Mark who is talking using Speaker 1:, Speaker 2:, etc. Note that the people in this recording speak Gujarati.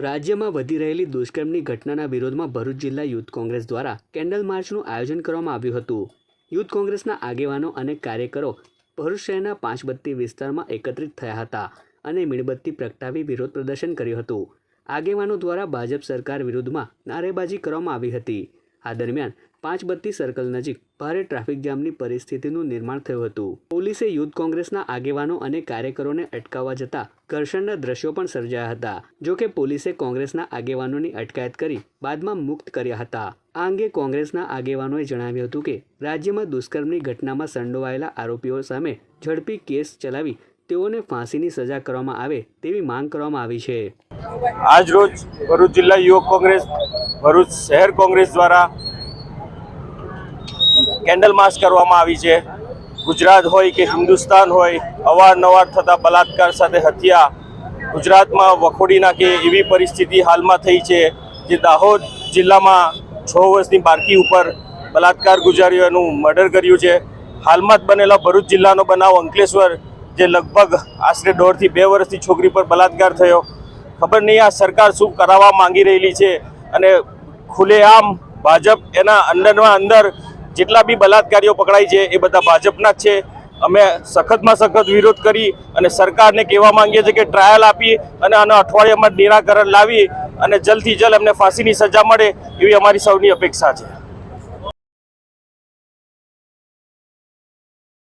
Speaker 1: રાજ્યમાં વધી રહેલી દુષ્કર્મની ઘટનાના વિરોધમાં ભરૂચ જિલ્લા યુથ કોંગ્રેસ દ્વારા કેન્ડલ માર્ચનું આયોજન કરવામાં આવ્યું હતું. યુથ કોંગ્રેસના આગેવાનો અને કાર્યકરો ભરૂચ શહેરના પાંચબત્તી વિસ્તારમાં એકત્રિત થયા હતા અને મીણબત્તી પ્રગટાવી વિરોધ પ્રદર્શન કર્યું હતું. આગેવાનો દ્વારા ભાજપ સરકાર વિરુદ્ધમાં નારેબાજી કરવામાં આવી હતી. આ દરમિયાન પાંચબત્તી સર્કલ નજીક ભારે ટ્રાફિક જામની પરિસ્થિતિનું નિર્માણ થયું હતું. પોલીસે યુથ કોંગ્રેસના આગેવાનો અને કાર્યકરોને અટકાવવા જતા ઘર્ષણના દ્રશ્યો પણ સર્જાયા હતા, જો કે પોલીસે કોંગ્રેસના આગેવાનોની અટકાયત કરી બાદમાં મુક્ત કર્યા હતા. આ અંગે કોંગ્રેસના આગેવાનોએ જણાવ્યું હતું કે, રાજ્યમાં દુષ્કર્મની ઘટનામાં સંડોવાયેલા આરોપીઓ સામે ઝડપી કેસ ચલાવી તેઓને ફાંસીની સજા કરવામાં આવે તેવી માંગ કરવામાં આવી છે.
Speaker 2: આજ રોજ ભરૂચ જિલ્લા યુવક કોંગ્રેસ, ભરૂચ શહેર કોંગ્રેસ દ્વારા કેન્ડલ માર્ચ કરવામાં આવી છે. ગુજરાત હોય કે હિન્દુસ્તાન હોય, અવારનવાર થતા બલાત્કાર સાથે હત્યા. ગુજરાતમાં વખોડી નાખે એવી પરિસ્થિતિ હાલમાં થઈ છે જે દાહોદ જિલ્લામાં છ વર્ષની બાળકી ઉપર બલાત્કાર ગુજાર્યોનું મર્ડર કર્યું છે. હાલમાં જ બનેલા ભરૂચ જિલ્લાનો બનાવ અંકલેશ્વર, જે લગભગ આશરે દોઢથી બે વર્ષથી છોકરી પર બલાત્કાર થયો. ખબર નહીં આ સરકાર શું કરાવવા માંગી રહેલી છે અને ખુલ્લેઆમ ભાજપ એના અંદરમાં અંદર જેટલા બી બલાત્કારીઓ પકડાય છે, એ બધા ભાજપના જ છે. અમે સખતમાં સખત વિરોધ કરી અને સરકારને કહેવા માંગીએ છીએ કે ટ્રાયલ આપી અને આના અઠવાડિયામાં નિરાકરણ લાવી અને જલ્દથી જલ્દ અમને ફાંસીની સજા મળે એવી અમારી સૌની અપેક્ષા છે.